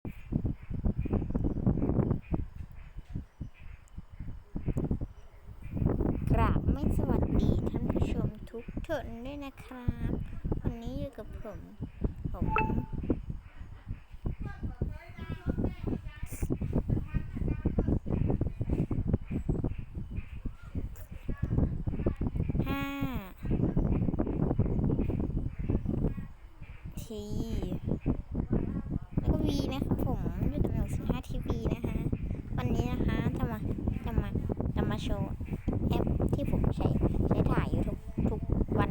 กราบไม่สวัสดีท่านผู้ชมทุกท่านด้วยนะครับ วันนี้อยู่กับผม ผมห้าที แล้วก็วีนะครับผมอยู่กับหนึ่งสิบห้าทีวีนะคะ วันนี้นะคะจะมาจะมาจะมา โชว์แอปที่ผมใช้ใช้ถ่ายอยู่ทุกทุกวัน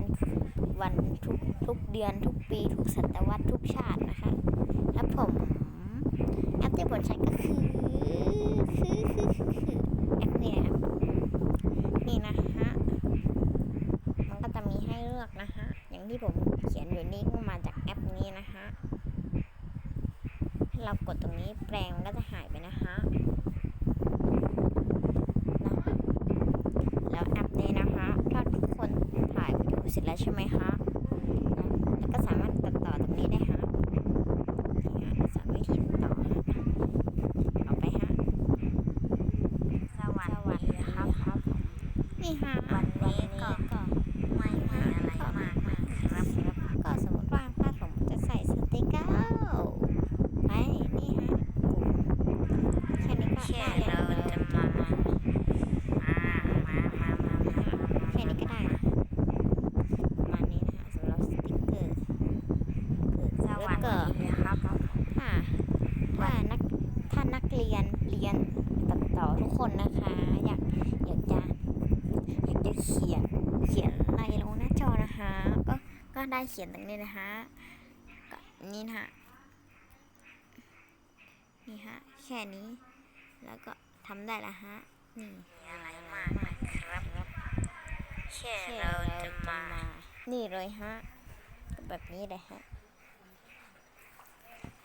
วันทุกทุกเดือนทุกปีทุกศตวรรษทุกชาตินะคะ แล้วผมแอปที่ผมใช้ก็คือคือคือคือแอปนี้นะครับนี่นะฮะมันก็จะมีให้เลือกนะฮะอย่างที่ผมเขียนอยู่นี่ก็มาจากแอปนี้นะฮะเรากดตรงนี้แปลงมันก็จะหายไปนะฮะ แล้วแอปนี้นะคะ ถ้าทุกคนถ่ายวิดีโอ เสร็จแล้วใช่ไหมคะแล้วก็สามารถตัดต่อตรงนี้ได้ฮะนี่ฮะสามวิธีตัดต่อฮะเอาไปฮะสวัสดีครับ นี่ฮะวันนี้ก็ไม่มีอะไรมากนะครับ ก็สมมติว่าถ้าผมจะใส่สติกเกอร์ไปนี่ฮะแค่นี้ก็ แค่ ได้ เรา แล้ว จะมา มา มา มา มา มา แค่นี้ก็ได้นะประมาณนี้นะคะสำหรับสติกเกอร์คือ ส แล้ ววัสก็ดีครับถ้าถ้านักถ้านักเรียนเรียนตัดต่อทุกคนนะคะ อยากอยากจะอยากจะเขียนเขียนอะไรลงหน้าจอนะคะ ก็ก็ได้เขียนตรงนี้นะคะก็นี่นะคะนี่ฮะแค่นี้ แล้วก็ทำได้ละฮะนี่มีอะไรมากนะครับแค่แค่เราเราจะจะมามา นี่เลยฮะก็แบบนี้เลยฮะ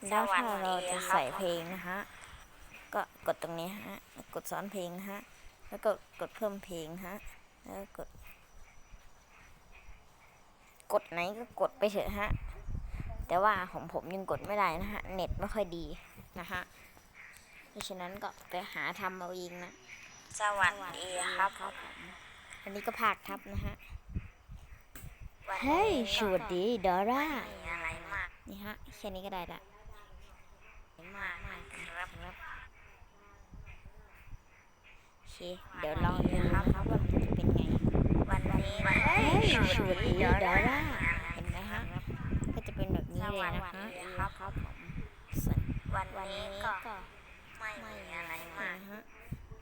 แล้วถ้าเราจะใส่เพลงนะฮะ ก็กดตรงนี้ฮะแล้วกดซ้อนเพลงนะฮะ แล้วก็กดเพิ่มเพลงฮะ แล้วก็กด กดไหนก็กดไปเถอะฮะ แต่ว่าของผมยังกดไม่ได้นะฮะ เน็ตไม่ค่อยดีนะฮะ เพราะฉะนั้นก็ไปหาทำเอาเองนะ สวัสดีครับอันนี้ก็ภาคทับนะฮะวันเฮ้ยนี้สวัสดีดอร่ามีอะไรมากนี่ฮะ แค่นี้ก็ได้ละ มากครับโอเคเดี๋ยวลองดูนะครับว่ามันจะเป็นไง วันนี้เฮ้ยสวัสดีดอร่าเห็เห็นไหมฮะก็จะเป็นแบบนี้เลยนะคะครับครับผมวันวันนี้ก็ไม่มีอะไรมากนะฮะ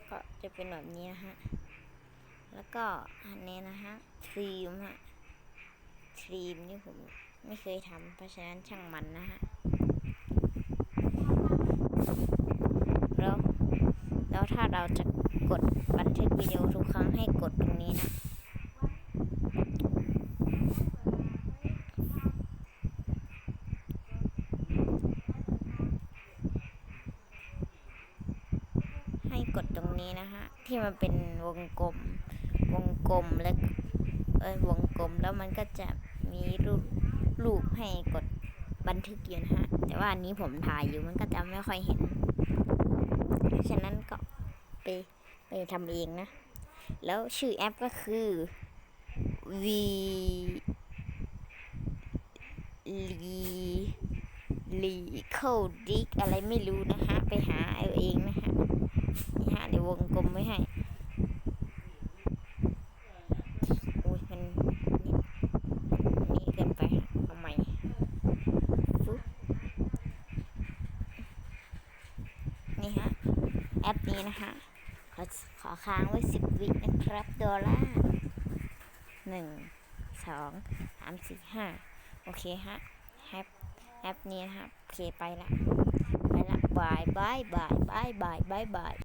ก็จะเป็นแบบนี้นะฮะแล้วก็อันนี้นะฮะครีมฮะครีมนี่ผมไม่เคยทำเพราะฉะนั้นช่างมันนะฮะ แล้วแล้วถ้าเราจะกดบันทึกวิดีโอทุกครั้งให้กดตรงนี้นะ ให้กดตรงนี้นะฮะ ที่มันเป็นวงกลม วงกลมแล้วเออวงกลมแล้วมันก็จะมีรูปรูปให้กด บันทึกอยู่นะฮะ แต่ว่าอันนี้ผมถ่ายอยู่มันก็จะไม่ค่อยเห็น เพราะฉะนั้นก็ไปไปทำเองนะ แล้วชื่อแอปก็คือ V ลีลีโคดิกอะไรไม่รู้นะฮะ ไปหาเอาเองนะฮะนี่ฮะเดี๋ยววงกลมไว้ให้โอ้ยมันนี่นี่เกินไปฮะเอาใหม่ฟึ๊บนี่ฮะ แอปนี้นะคะขอขอค้างไว้สิบวินะครับดอลลาร์หนึ่งสองสามสี่ห้าโอเคฮะแอปแอปนี้นะครับโอเคไปละไปละบายบายบายบายบายบายบาย